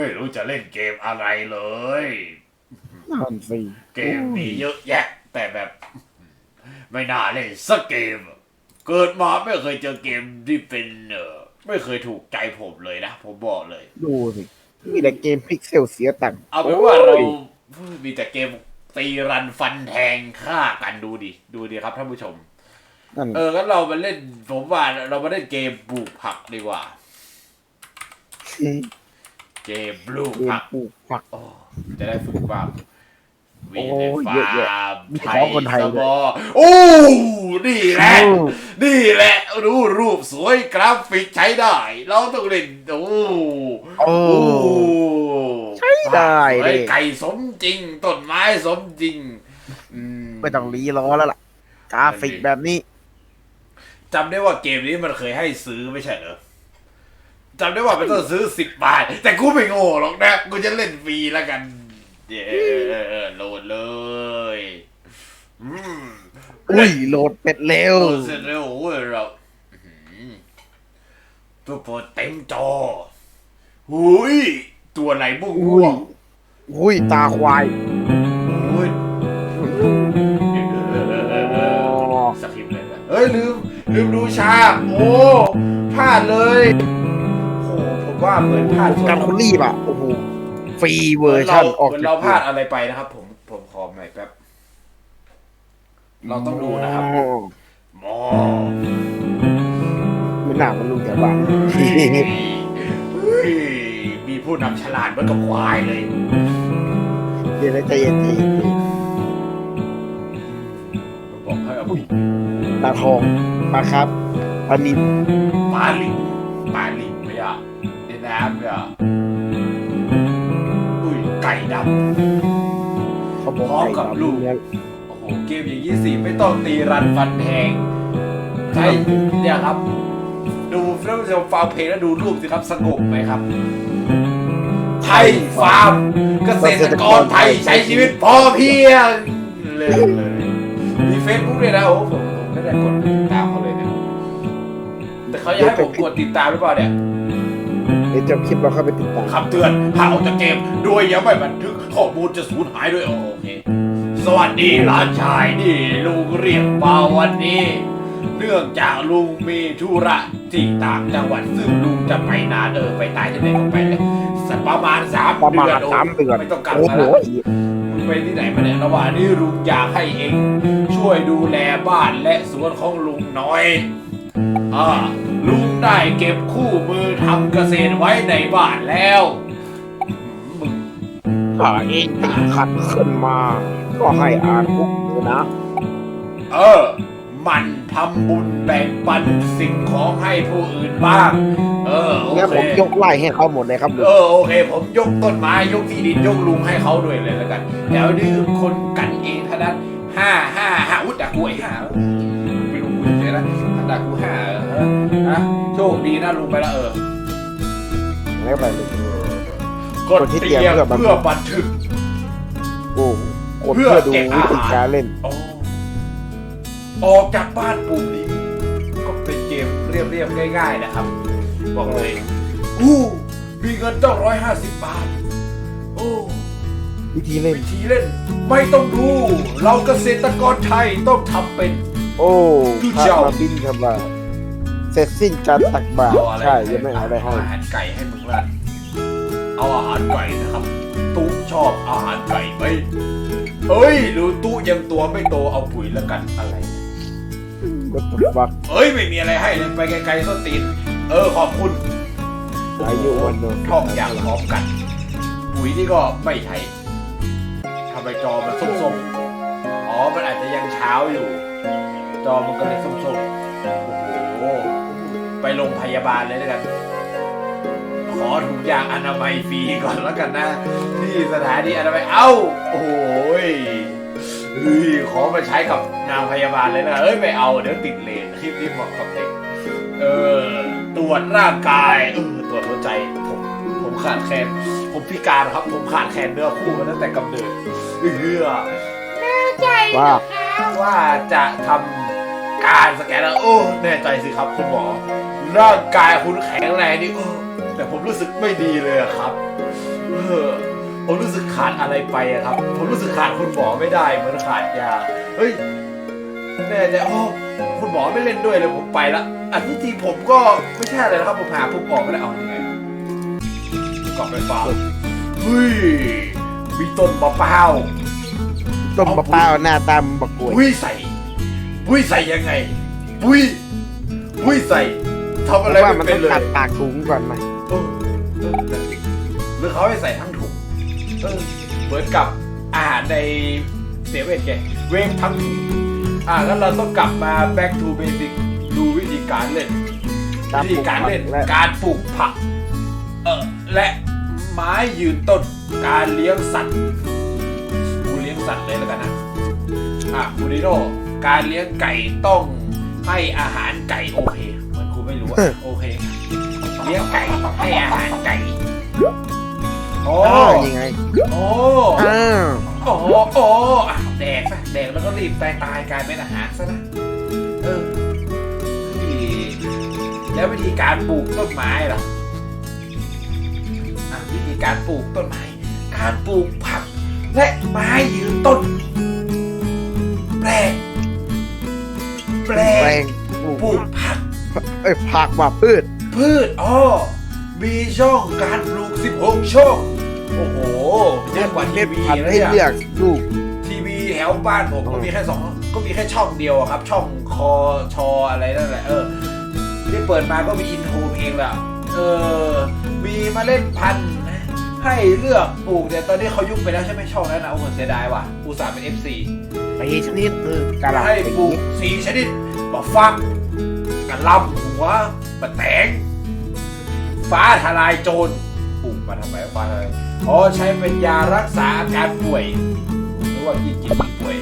ไม่รู้จะเล่นเกมอะไรเลย นั่นสิเกมมีเยอะแยะ แต่แบบ ไม่น่าเล่นสักเกม เกิดมาไม่เคยเจอเกมที่เป็นเออไม่เคยถูกใจผมเลยนะ ผมบอกเลย ดูสิมีแต่เกมพิกเซลเสียตังค์เอาเป็นว่าเราโอ้ยมีแต่เกมตีรันฟันแทงฆ่ากันดูดิ ดูดิครับท่านผู้ชมนั่นเอองั้นเรามาเล่น ผมว่าเรามาเล่นเกมปลูกผักดีกว่า เกมปลูกเกมผักปลูกผัก โอ้จะได้ฝึกบ้างวีโอ้ในยฟาเยอะแยะร์มมีของคนไทยสด้วยบอโอ้นี่แหละ นี่แหละรูปรูปสวยกราฟิกใช้ได้ เราต้องเล่นโอ้โอ้ ใช้ได้เลยเฮ้ยไก่สมจริงต้นไม้สมจริงอืม ไม่ต้องรีล้อแล้วล่ะ กราฟิกแบบนี้ จำได้ว่าเกมนี้มันเคยให้ซื้อไม่ใช่เหรอ จำได้ว่ามันต้องซื้อสิบบาท แต่กูไม่โง่หรอกนะ กูจะเล่นฟรีแล้วกัน เย้โหลดเลยอืมอุ้ยโหลดเป็ดเร็ว โหลดเสร็จแล้วโอ้ยเราอื้อหือตัวโปรเต็มจอหุยตัวไหนม่วงอุ้ม่ยวงอุ้ยตาควายอุ้ยสคริปต์เลยนะเฮ้ยลืมลืมดูฉากโอ้พลาดเลยโอ้ผม ว่าเหมือนพลาดส่วนการคุณรีบอะโอ้โหฟรีเวเหมืออนร์เราชันออกเหมือนเราพลาดอะไรไปนะครับ ผมผมขอใหม่แป๊บเราต้องดูนะครับอ๋อหมอไม่น่ามันลุงแถวบ้านเฮ้ยมีผู้นำฉลาดเหมือนกับควายเลย เดี๋ยวนะใจเย็นใจเย็นใจเย็นบอกให้เอาตาทองปลาครับปลานินปลาลิงปลาลิ งไม่อะในน้ำไม่อะอุ้ยไก่ดำเขาบอกพร้อมกับลูกเนี่ยโอ้โห เกมอย่างนี้สิไม่ต้องตีรันฟันแทงใช่เนี่ยครับ ดูท่านผู้ชมฟังเพลงแล้วดูรูปสิครับสงบไหมครับ ไทยฟาร์มเกษตรกรไทยใช้ชีวิตพอเพียงเลยเลยมีเฟซบุ๊กด้วยนะโอ้ผมผมไม่ได้กดติดตามเขาเลยเนี่ยแต่เขาอยากให้ผมกดติดตามหรือเปล่าเนี่ย เดี๋ยวจบคลิปเราเข้าไปติดตาม คำเตือนหากออกจากเกมโดยยังไม่บันทึกข้อมูลจะสูญหายด้วยโอเค สวัสดีหลานชายนี่ลุงเรียกมาวันนี้ เนื่องจากลุงมีธุระที่ต่างจังหวัดซึ่งลุงจะไปนานเออไปตายที่ไหนก็ไปเลยสักประมาณสามประมาณเดือนโสามเดือนไม่ต้องกลับโอ้มาโหแล้วมึงไปที่ไหนมาเนี่ยระหว่างนี้ลุงอยากให้เอง ช่วยดูแลบ้านและสวนของลุงหน่อย อ่าลุง ได้เก็บคู่มือทำเกษตรไว้ในบ้านแล้วมึงถ้าเองติดขัดขึ้นมา ก็ให้อ่านคุกเลยนะ เออ มันทำบุญแบ่งปันสิ่งของให้ผู้อื่นบ้าง เออ โองั้นเค ผมยกไล่ให้เขาหมดเลยครับลุง เออโอเค ผมยกต้นไม้ยกที่ดินยกลุงให้เขาด้วยเลยแล้วกัน เดี๋ยวนี่คนกันเองเท่านั้นห้าห้าห้าอุ้ยด่ากูไอ้ห้าไม่รู้กู เฉยๆนะด่ากูห้าเออนะโชคดีนะลุงไปแล้วเออไม่เป็นไรลุง กดคนที่เตเตรีรียยมมเพื่อบันทึกเพื่อบันทึก โอ้กดเพื่เพื่ออดูเก็บอาวิหารธีการเล่นโอ้ออกจากบ้านปุ่มนี้ ก็เป็นเกมเรียบๆง่ายๆนะครับ บอกเลยอู้มีเงินต้องร้อยห้าสิบบาท โอ้วิธีเล่นวิธีเล่น ไม่ต้องดู เราเกษตรกรไทยต้องทำเป็น โอ้ดูพระเจ้ามาบินทำลายเสร็จสิ้นการตักบาตรเอาอะไรใช่ยังไม่เอาอะไรให้อาหารไก่ให้มึงละเอาอาหารไก่นะครับ ตุ๊ชอบอาหารไก่ไหมเอ้ยหรือตุ๊ยังตัวไม่โตเอาปุ๋ยแล้วกันอะไร ก็ตกบักเอ้ยไม่มีอะไรให้เลยไปไกลๆส้นตีนเออขอบคุณอายุวันโนท่องอย่างพร้อมกัน ปุ๋ยนี่ก็ไม่ใช้ทำไมจอมันส้มๆอ๋อมันอาจจะยังเช้าอยู่ จอมันก็เลยส้มๆโอ้โห ไปโรงพยาบาลเลยแล้วกัน ขอถุงยางอนามัยฟรีก่อนแล้วกันนะ ที่สถานีอนามัย เอ้า โอ้ยเฮ้ยขอมาใช้กับนางพยาบาลเลยนะ เอ้ยไม่เอา เดี๋ยวติดเลนคลิปนี้เหมาะกับเด็ก เออ ตรวจร่างกาย เออ ตรวจหัวใจ ผม ผมขาดแคลน ผมพิการครับ ผมขาดแคลนเนื้อคู่มาตั้งแต่กำเนิดเอื้อว่า ว่าจะทำ การสแกนแล้วโอ้แน่ใจสิครับคุณหมอ ร่างกายคุณแข็งแรงนี่โอ้แต่ผมรู้สึกไม่ดีเลยอะครับเออผมรู้สึกขาดอะไรไปอะครับ ผมรู้สึกขาดคุณหมอไม่ได้เหมือนขาดยาเฮ้ยแน่ใจโอ้คุณหมอไม่เล่นด้วยเลยผมไปละอันที่จริงผมก็ไม่ใช่อะไรนะครับผมหาปุ๊บออกไม่ได้เอายังไงกลับไปฟาร์มเฮ้ยมีต้นมะพร้าวต้มมะพร้าวหน้าตามบักกล้วยปุ้ยใส่ ปุ้ยใส่ยังไง ปุ้ยปุ้ยใส่ทำผอะมไรว่าไม่มันเป็ต้นองเลยตัดปากถุงก่อนไหมเออเออหรือเขาให้ใส่ทั้งถุงเออเหมือนกับอาหารในเซเว่นไงเวงทั้งถุงอ่างั้นเราต้องกลับมา back to basic ดูวิธีการเล่นตามวิธีการเล่นและการปลูกผัก เออและไม้ยืนต้น การเลี้ยงสัตว์กูเลี้ยงสัตว์เลยแล้วกันนะ อะคูดิโด การเลี้ยงไก่ต้องให้อาหารไก่โอเคเหมือนครูไม่รู้อะโอเคเลี้ยงไก่ให้อาหารไก่โอ้อ้าวยังไงโอ้อ้าวโอ้โอ้อะแดกไปแดกแล้วก็รีบตายตายกลายเป็นอาหารซะนะเออนี่แล้ววิธีการปลูกต้นไม้ล่ะอะวิธีการปลูกต้นไม้ การปลูกผักและไม้ยืนต้น เอ้ยผักว่าพืช พืชอ๋อมีช่องการปลูก 16 ช่อง โอ้โหเยอะกว่าทีเม็ดวีพันธุ์นะให้เนี่ยเลือกลูก ทีวีแถวบ้านผมก็มีแค่สองก็มีแค่ช่องเดียวอะครับ ช่องคอชออะไรนั่นแหละเออที่เปิดมาก็มีอินโทรเพลงและเออมีเมล็ดพันธุ์ให้เลือกปลูกแต่ตอนนี้เขายุบไปแล้วใช่ไหมช่องนั้นนะโอ้โหเสียดายว่ะอุตส่าห์เป็น FC ไปชนิดคือกะหล่ำให้ปลูกสีชนิดบะฟัก กะหล่ำหัวบะแตงฟ้าทลายโจรปลูกมาทำไมฟ้าทลายอ๋อใช้เป็นยารักษาอาการป่วยหรือว่ากินกินป่วย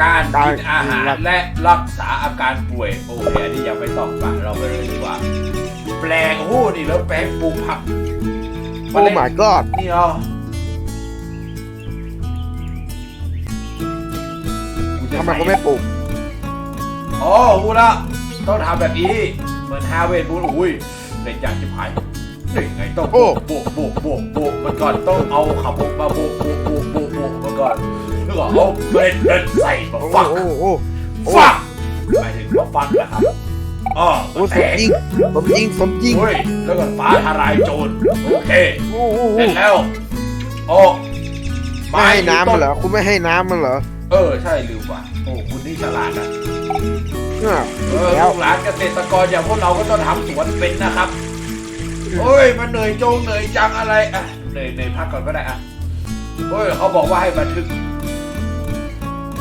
การกินอาหารและรักษาอาการป่วยโอเคอันนี้ยังไม่ต้องปะเราไปเลยดีกว่า แปลงโอ้โหนี่แล้วแปลงปลูกผักโอ้ my god นี่เนาะกูจะทำไมใส่เขาไม่ปลูก อ๋อหูละต้องทำแบบนี้เหมือนฮาเวดบูลอุ้ยเด็กอยากจะพายเด็กไงต้องโบกโบกโบกโบกโบกมันก่อนต้องเอาขับมาโบกโบกโบกโบกโบกมันก่อนแล้วก็เอาเบ็ดเดินใส่มาโอ้ฟักโอ้โอ้โอ้ฟักหมายถึงมาฟักนะครับอ๋อโอ้แตสมกจริงสมจริงสมจริงเฮ้ยแล้วก็ฟ้าทลายโจรโอเคโอ้โหเสร็จแล้วโอ้ไม่ให้น้ำมันเหรอคุณไม่ให้น้ำมันเหรอเออใช่ลืมว่ะโอ้คุณนี่ฉลาดนะ เนี่ยเออแล้วลูกหลานเกษตรกรอย่างพวกเราก็ต้องทำสวนเป็นนะครับ โอ้ยมันเหนื่อยจงเหนื่อยจังอะไรอะเหนื่อยเหนื่อยพักก่อนก็ได้อะโอ้ยเขาบอกว่าให้บันทึก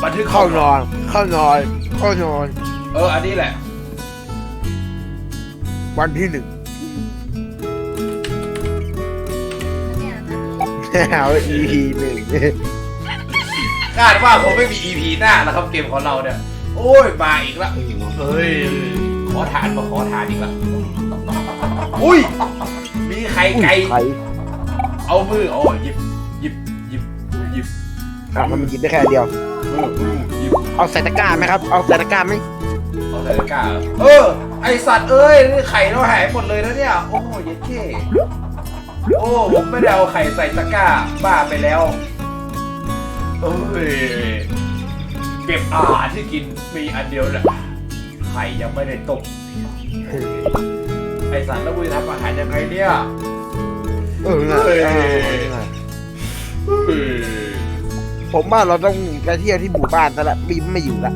บันทึกเข้านอนเข้านอนเข้านอนเอออันนี้แหละ วันที่หนึ่งเอา EP หนึ่งคาดว่าคงไม่มี EP หน้าแล้วครับเกมของเราเนี่ย โอ้ยมาอีกละเฮ้ย ขอทานมาขอทานอีกละอุ้ย มีไข่ไก่ ไข่เอามือโอ้หยิบหยิบหยิบหยิบอะมันกินได้แค่เดียวเอออืมหยิบเอาใส่ตะกร้าไหมครับ เอาใส่ตะกร้าไหมเอาใส่ตะกร้าเหรอเออ ไอสัตว์เอ้ยนี่ไข่เราหายหมดเลยนะเนี่ย โอ้ยเย็ดเท่โอ้ผมไม่ได้เอาไข่ใส่ตะกร้าบ้าไปแล้วเอ้ยเก็บอาหารที่กินมีอันเดียวแหละไข่ยังไม่ได้ต้มไอสัตว์แล้วกูจะทำอาหารยังไงเนี่ยเออน่ะเฮ้ยเออน่ะเฮ้ยผมว่าเราต้องไปเที่ยวที่หมู่บ้านซะละบีมไม่อยู่ละ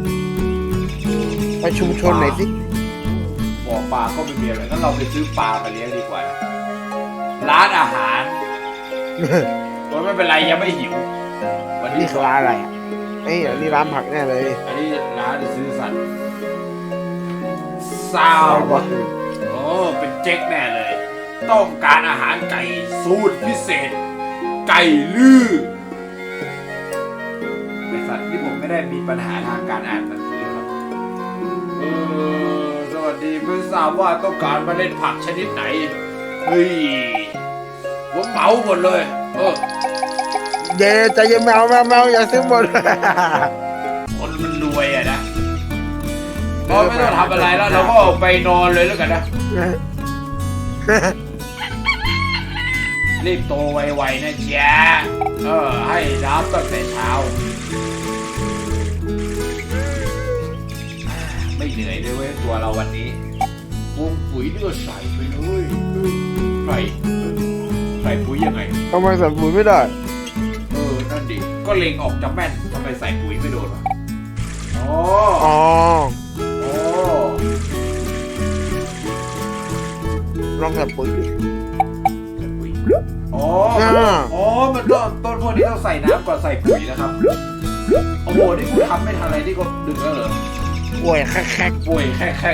ไปชุมชนหน่อยสิบ่อปลาก็ไม่มีอะไรงั้นเราไปซื้อปลามาเลี้ยงดีกว่า ร้านอาหารโอ้ยไม่เป็นไรยังไม่หิว วันนี่นี้คือร้านอะไรอะ เอ้ยอันนี้ร้านผักแน่เลยอันนี้ร้านซื้อสัตว์ซาวะโอ้เป็นเจ๊กแน่เลย ต้องการอาหารไก่สูตรพิเศษ ไก่ลือไอสัตว์ที่ผมไม่ได้มีปัญหาทางการอ่านหนังสือครับเออสวัสดีไม่ทราบว่าต้องการเมาเล่นผักชนิดไหนเฮ้ยผมเหมาหมดเลย เออ เดี๋ยวใจเย็นแมวแมวแมวอย่าซื้อหมดคนมันรวยอะนะเราไม่ต้องทำอะไรแล้วเราก็ไปนอนเลยแล้วกันนะรีบโตไวๆนะจ๊ะเออ ให้น้ำตั้งแต่เช้า ไม่เหนื่อยเลยเว้ยตัวเราวันนี้วงปุ๋ยนี่ก็ใส่ไปเลยใส่ใส่ปุ๋ยยังไงทำไมใส่ปุ๋ยไม่ได้เออนั่นดิ ก็เล็งออกจะแม่นทำไมใส่ปุ๋ยไม่โดนวะอ๋ออ๋ออ๋อลองใส่ปุ๋ยดิ ใส่ปุ๋ยอ๋ออ่า อ๋อมันต้นต้นพวกนี้ต้องใส่น้ำก่อนใส่ปุ๋ยนะครับโอ้โหนี่กูทำไม่ทันอะไรนี่ก็ดึงแล้วเหรอป่วยแค่แค่ป่วยแค่แค่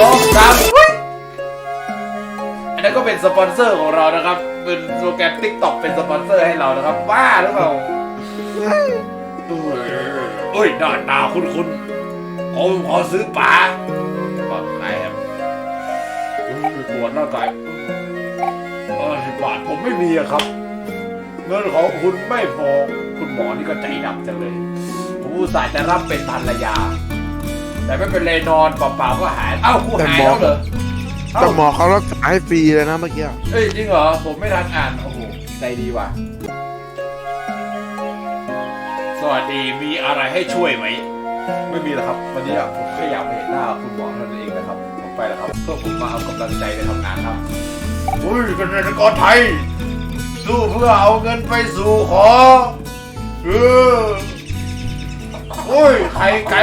สองสามอันนั้นก็เป็นสปอนเซอร์ของเรานะครับ เป็นโปรแกรม TikTok เป็นสปอนเซอร์ให้เรานะครับบ้าหรือเปล่าเอ้ยหน้าตาคุณคุณผมขอซื้อปลาปลาไข่ครับปวดหน้ากายเออสิบบาทผมไม่มีอะครับ เงินของคุณไม่พอ คุณหมอนี่ก็ใจดำจังเลย ผมอุตส่าห์จะรับเป็นภรรยา แต่ไม่เป็นไรนอนเปล่าๆก็หาย เอ้ากูหายแล้วเหรอแต่เอ้าหมอเขารักษาให้ฟรีเลยนะเมื่อกี้ เอ้ยจริงเหรอ ผมไม่ทันอ่าน โอ้โห ใจดีว่ะ สวัสดี มีอะไรให้ช่วยไหม ไม่มีแล้วครับ วันนี้อะผมแค่อยากมาเห็นหน้าคุณหมอเท่านั้นเองนะครับ ผมไปแล้วครับ เพื่อผมมาเอากำลังใจในทำงานครับอุ้ยเกษตรกรไทย สู้เพื่อเอาเงินไปสู่ขอเออโอ้ยไข่ไก่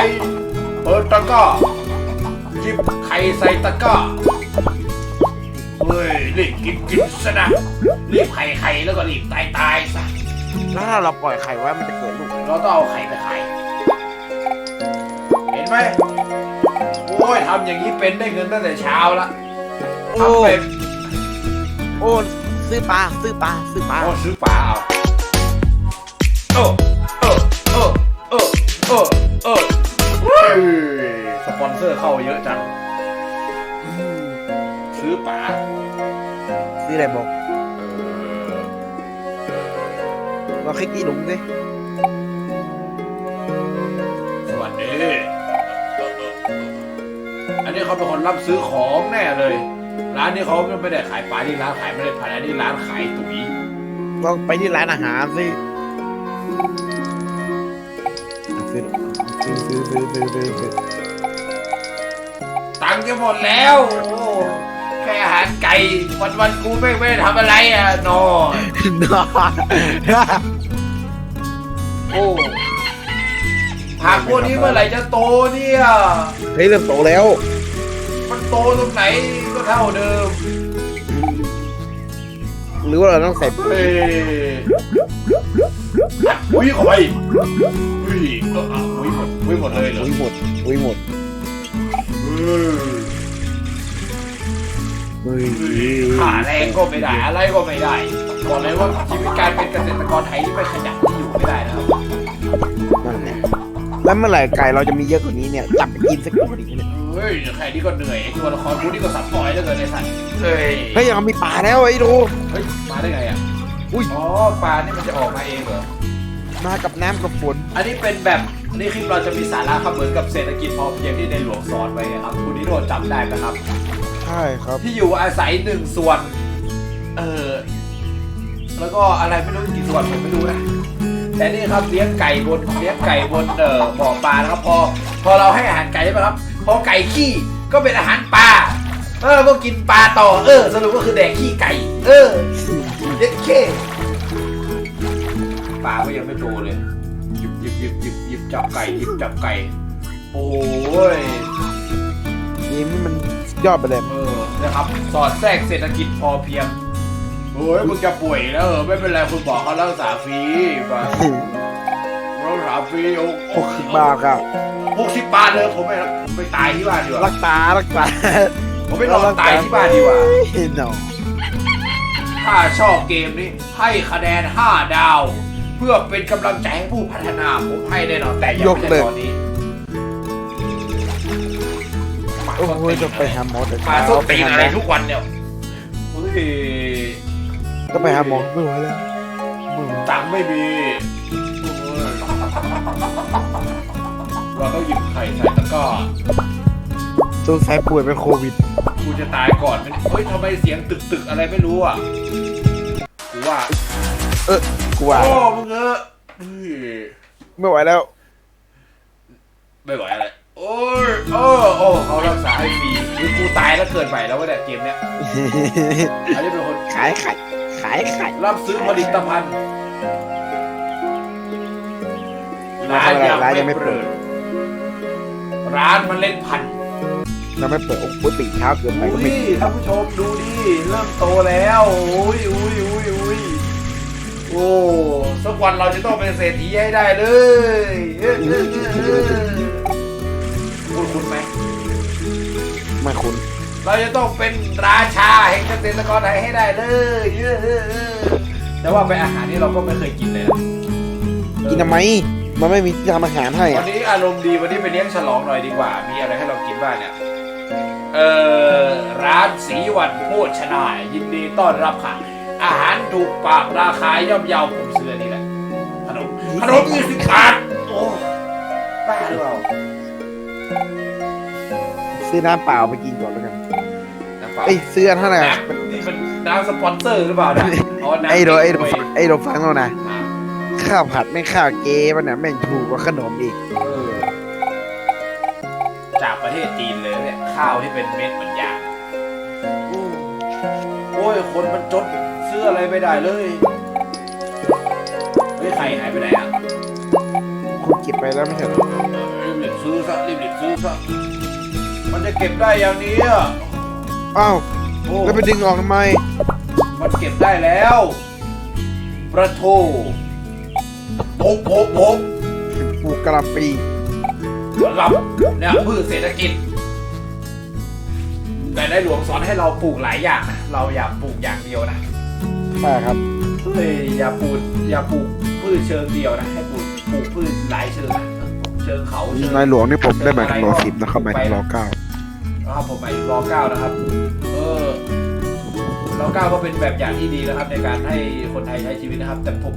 เปิดตะกร้าหยิบไข่ใส่ตะกร้าเฮ้ยรีบกินกินซะนะรีบไข่ไข่แล้วก็รีบตายตายซะแล้วถ้าเราปล่อยไข่ไว้มันจะเกิดลูกเราต้องเอาไข่ไปขายเห็นไหมโอ้ยทำอย่างนี้เป็นได้เงินตั้งแต่เช้าละโอ้ทำเป็นโอ้ซื้อปลาซื้อปลาซื้อปลาโอ้ซื้อปลาเอาเออ ออะไรบอกเออเราคลิกที่หลุมดิสวัสดี อันนี้เขาเป็นคนรับซื้อของแน่เลย ร้านนี้เขาไม่ได้ขายปลาที่ร้านขายไม่ได้พันธุ์อันนี้ร้านขายตุ๋ยลองไปที่ร้านอาหารสิซื้อซื้อซื้อซื้อซื้อซื้อซื้อตังค์จะหมดแล้วโอ้แค่อาหารไก่ วันวันๆกูไม่ไม่ได้ทำอะไรอะนอนนอนโอ้ผักพวกนี้เมื่อไหร่จะโตเนี่ย เฮ้ยเริ่มโตแล้ว มันโตตรงไหนก็เท่าเดิม หรือว่าเราต้องใส่ปุ๋ยเฮ้ยอัดปุ๋ยเข้าไปเฮ้ยก็อะปุ๋ยหมดปุ๋ยหมดเลยเหรอปุ๋ยหมดปุ๋ยหมดเออ เฮ้ยค่าแรงก็ไม่ได้ อะไรก็ไม่ได้บอกเลยว่าชีวิตการเป็นเกษตรกรไทยที่ไม่ขยันที่อยู่ไม่ได้นะครับนั่นแหละแล้วเมื่อไหร่ไก่เราจะมีเยอะกว่านี้เนี่ยจับไปกินสักตัวดิเนี่ยเฮ้ยแค่นี้ก็เหนื่อยไอ้ตัวละครพูดนี่ก็สับปล่อยแล้วเกินไอ้สัตว์เฮ้ยเฮ้ยยังมีปลาแล้วไอ้ดูเฮ้ยมาได้ไงอะอุ้ยอ๋อปลานี่มันจะออกมาเองเหรอมากับน้ำกับฝนอันนี้เป็นแบบอันนี้คลิปเราจะมีสาระครับเหมือนกับเศรษฐกิจพอเพียงที่ในหลวงสอนไว้นะครับคุณนิโรธจำได้ไหมครับ ใช่ครับ ที่อยู่อาศัยหนึ่งส่วน เออ แล้วก็อะไรไม่รู้กี่ส่วนผมไม่รู้นะ แต่นี่ครับเลี้ยงไก่บนเลี้ยงไก่บนเอ่อบ่อปลานะครับ พอ พอเราให้อาหารไก่ใช่ไหมครับ พอไก่ขี้ก็เป็นอาหารปลา เออ ก็กินปลาต่อ เออ สรุปก็คือแดกขี้ไก่ เออเด็กเคปลาก็ยังไม่โตเลย หยิบหยิบหยิบหยิบหยิบจับไก่หยิบจับไก่ โอ้ยนี่มัน ยอดไปเลยเออนะครับ สอดแทรกเศรษฐกิจพอเพียงโอ้ยมึงจะป่วยแล้วเออไม่เป็นไรคุณหมอเขารักษาฟรีไปรักษาฟรีโอ้หกสิบบาทครับหกสิบบาทเลยผมไม่ผมไปตายที่บ้านดีกรัว่ากษารักษาผมไปนอนตายที่บ้านดีกว่าเฮ้ยหนอถ้าชอบเกมนี้ให้คะแนน 5 ดาว เพื่อเป็นกำลังใจให้ผู้พัฒนาผมให้แน่นอนแต่ยังไม่ใช่ตอนนี้ โอ้โหจะไปหาหมอแต่มาเช้าส้นตีนอะไรทุกวันเนี่ยเฮ้ยก็ไปหาหมอไม่ไหวแล้วไม่ไหวตังค์ไม่มีข่ใส่แล้วก็สงสัยป่วยเป็นโควิดกูจะตายก่อนมันเฮ้ยทำไมเสียงตึกตึกๆอะไรไม่รู้อะกูว่าเออกูว่าโอ้มึงเออเฮ้ยไม่ไหวแล้วไม่ไหวอะไร โอ้ยโอ้โอ้เขารักษาให้ฟรีหรือกูตายแล้วเกิดใหม่แล้ววะเนี่ยเกมเนี้ยอันนี้เป็นคนขายไข่ขายไข่รับซื้อผลิตภัณฑ์ร้านร้านยังไม่เปิด ร้านมันเล่นพันธุ์เราไม่เปิดโอ้โหตีเช้าเกินไปก็อุ้ไม่ยท่านผู้ชมดูดิเริ่มโตแล้วอุ้ยอุ้ยอุ้ยอุ้ยโอ้สักวันเราจะต้องเป็นเศรษฐีให้ได้เลย คุณคุณไหมไม่คุ้นเราจะต้องเป็นราชาแห่งเกษตรกรไทยให้ได้เลยเออเออเออแต่ว่าไปอาหารนี่เราก็ไม่เคยกินเลยนะกินทำไม มันไม่มีที่ทำอาหารให้วัอะนนี้อารมณ์ดีวันนี้ไปเลี้ยงฉลองหน่อยดีกว่า มีอะไรให้เรากินบ้างเนี่ย เออร้านสีวันโภชนายินดีต้อนรับค่ะ อาหารถูกปากราคาย่อมเยาผมซื้ออนนี่แหละขนมขนมยี่สิบบาท ซื้อน้ำเปล่าไปกินก่อนแล้วกันน้ำเปล่าเอ้ยซื้ออันเท่าไหร่น้ำนี่มันน้ำสปอนเซอร์หรือเปล่าเนี่ยอ๋อน้ำไอ้โดไอ้โดเก๊กฮวยไอ้โดฟังเรานะอ่าข้าวผัดไม่ข้าวเกมันน่ะแม่งถูกกว่าขนมอีกเออจากประเทศจีนเลยเนี่ยข้าวที่เป็นเม็ดเหมือนยางโอ้โอ้ยคนมันจนซื้ออะไรไม่ได้เลยเฮ้ยใครหายไปไหนอะคุณเก็บไปแล้วไม่ใช่เหรอรีบรีบซื้อซะรีบรีบซื้อซะ มันจะเก็บได้อย่างนี้อะอ้าว โอ้แล้วไปดึงออกทำไม มันเก็บได้แล้ว ประโทโป๊กโป๊กโป๊กปลูกกะหล่ำปีลำเนี่ยพืชเศรษฐกิจ แต่ในหลวงสอนให้เราปลูกหลายอย่างนะเราอย่าปลูกอย่างเดียวนะ ใช่ครับ เฮ้ยอย่าปลูกอย่าปลูกพืชเชิงเดียวนะให้ปลูกปลูกพืชหลายเชิงนะเชิงเขาเชิงนายหลวงนี่ผมได้หมายถึงรอสิบนะครับหมายถึงรอเก้านะ ครับผมหมายถึงรอเก้านะครับ เออรอเก้าก็เป็นแบบอย่างที่ดีนะครับ ในการให้คนไทยใช้ชีวิตนะครับ แต่ผม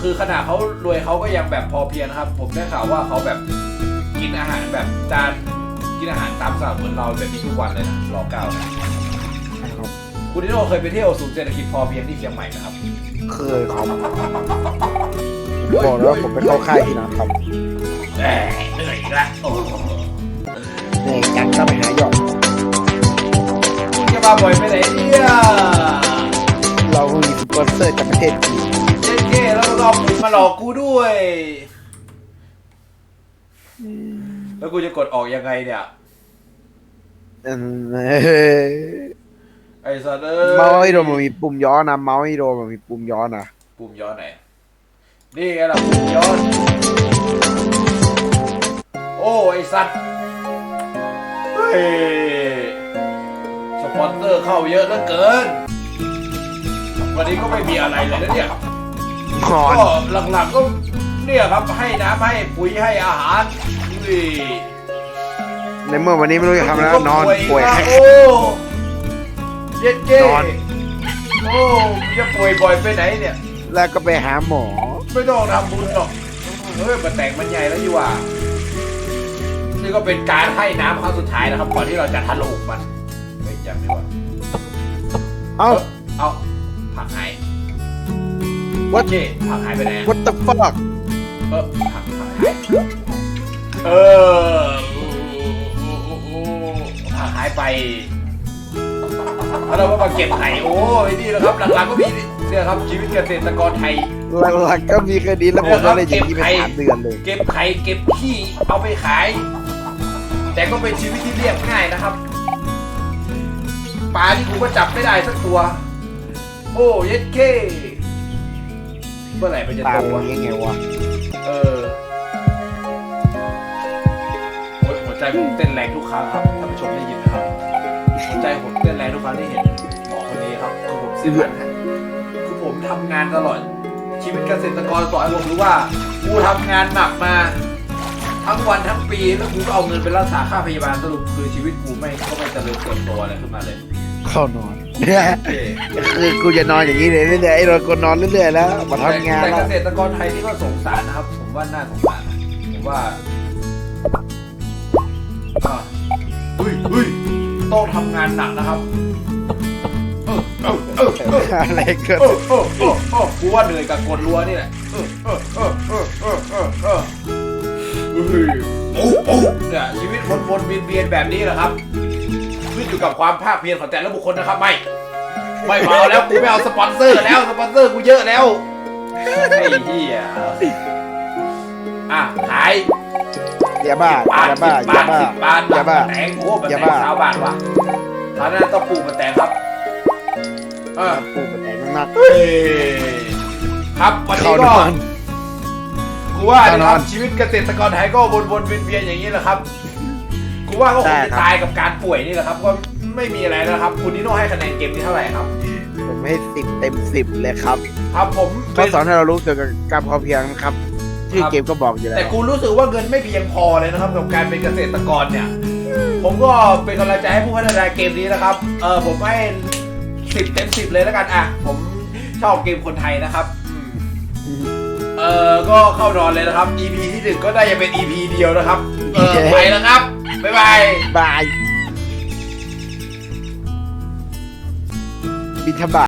คือขนาดเขารวยเขาก็ยังแบบพอเพียงนะครับ ผมได้ข่าวว่าเขาแบบกินอาหารแบบจานกินอาหารตามสั่งเหมือนเราแบบนี้ทุกวันเลยนะรอเก้านะคุณนิโน่เคยไปเที่ยวศูนย์เศรษฐกิจพอเพียงที่เชียงใหม่นะครับเคยครับบอกแล้วว่าผมไปเข้าค่ายที่นั่นครับแหมเหนื่อยอีกแล้วโอ้โห เหนื่อยจังต้องไปหาหยอดคุณจะมาบ่อยไปไหนเนี่ยเรามีสปอนเซอร์จากประเทศจีนเจ๊เจ๊แล้วก็เอาผมมาหลอกกูด้วยแล้วกูจะกดออกยังไงเนี่ยอืมไอ้สัตว์เอ้ยเมาส์ไอโดมันมีปุ่มย้อนนะเมาส์ไอโดมันมีปุ่มย้อนนะปุ่มย้อนไหนนี่ไงล่ะปุ่มย้อน โอ้ไอ้สัตว์เฮ้ย สปอนเซอร์เข้าเยอะเหลือเกิน วันนี้ก็ไม่มีอะไรเลยนะเนี่ยนอน ก็หลักๆก็เนี่ยครับให้น้ำให้ปุ๋ยให้อาหารอุ้ยในเมื่อวันนี้ไม่รู้จะทำแล้วนอนป่วยอีกแล้วโอ้เย็ดเก้นอน โอ้จะป่วยบ่อยไปไหนเนี่ย แล้วก็ไปหาหมอ ไม่ต้องทำบุญหรอกเฮ้ยมันแต่งมันใหญ่แล้วอยู่ว่ะ นี่ก็เป็นการให้น้ำครั้งสุดท้ายนะครับก่อนที่เราจะทะลุมันไม่จำดีกว่าเอ้าเอาผักหาย What? โอเคผักหายไปไหนอะ what the fuck เออผักผักหายเออผักหายไปแล้วเราก็มาเก็บไข่โอ้ยนี่นะครับหลังๆก็มีเนี่ยครับชีวิตเกษตรกรไทยหลักๆก็มีแค่นี้แล้วผมก็เลยอย่างนี้ไปสามเดือนเลย เก็บไข่เก็บขี้เอาไปขาย แต่ก็เป็นชีวิตที่เรียบง่ายนะครับปลาที่กูก็จับไม่ได้สักตัว โอ้เย็ดเคเมื่อไหร่มันจะตาโตมวะยังไงวะเออโอ๊ยหัวใจผมเต้นแรงทุกครั้งครับท่านผู้ชมได้ยินไหมครับหัวใจผมเต้นแรงทุกครั้งที่เห็นหมอคนนี้ครับคือผมสิบวันฮะคือผมทำงานตลอดชีวิตเกษตรกรสอนให้ผมรู้ว่ากูทำงานหนักมา ทั้งวันทั้งปีแล้วกูก็เอาเงินไปรักษาค่าพยาบาลสรุปคือชีวิตกูไม่ก็ไม่เจริญเติบโตอะไรขึ้นมาเลยเข้านอนเย้คือกูจะนอนอย่างนี้เลยเรื่อยๆไอ้เราก็นอนเรื่อยๆแล้วมาทำงานแต่แล้เกวษตรกรไทยนี่ก็สงสารนะครับ ผมว่าน่าสงสารนะผมว่าอะเฮ้ยเฮ้ยต้องทำงานหนักนะครับเออเออเออเออ อะไรเกิดเออเออเออเออกูว่าเหนื่อยกับกดรัวนี่แหละเออเออเออเออเออเออเออ เฮ้ยโอ้โอ้เนี่ยชีวิตวนๆเวียนๆแบบนี้แหละครับขึ้นอยู่กับความภาคเพียรของแต่ละบุคคลนะครับ ไม่ ไม่มาเอาแล้วกูไม่เอาสปอนเซอร์แล้วสปอนเซอร์กูเยอะแล้วไอ้เหี้ยอะขายยาบ้าบาทยาบ้าสิบบายาทบ้าสิบบาทยาบ้าแตงโอ้มันแตยางบ้าสาวบาทว่ะตอนนั้นต้องปลูกมันแตงครับเออปูมาแต่งนักเฮ้ยครับวันเข้านี้นก็อน กูว่าเข้านนะอนครับชีวิตเกษตรกรไทยก็วนๆเวียนๆอย่างนี้แหละครับ กูว่าก็คงใช่จะครับตายกับการป่วยนี่แหละครับ ก็ไม่มีอะไรแล้วครับ คุณนิโน่ให้คะแนนเกมนี้เท่าไหร่ครับ ผมให้สิบเต็มสิบเลยครับ ครับผมเขาสอนให้เรารู้เกี่ยวกับการพอเพียงนะครับชื่อเกมก็บอกอยู่แล้แต่วกูรู้สึกว่าเงินไม่เพียงพอเลยนะครับกับการเป็นเกษตรกรเนี่ย ผมก็เป็นกำลังใจให้ผู้พัฒนาเกมนี้นะครับ เออผมให้สิบเต็มสิบเลยแล้วกันอะผมชอบเกมคนไทยนะครับอืม เออก็เข้านอนเลยนะครับ EP ที่หนึ่งก็ได้จะเป็น EP เดียวนะครับ เออไปแล้วครับ บ๊ายบาย บายบินทบาท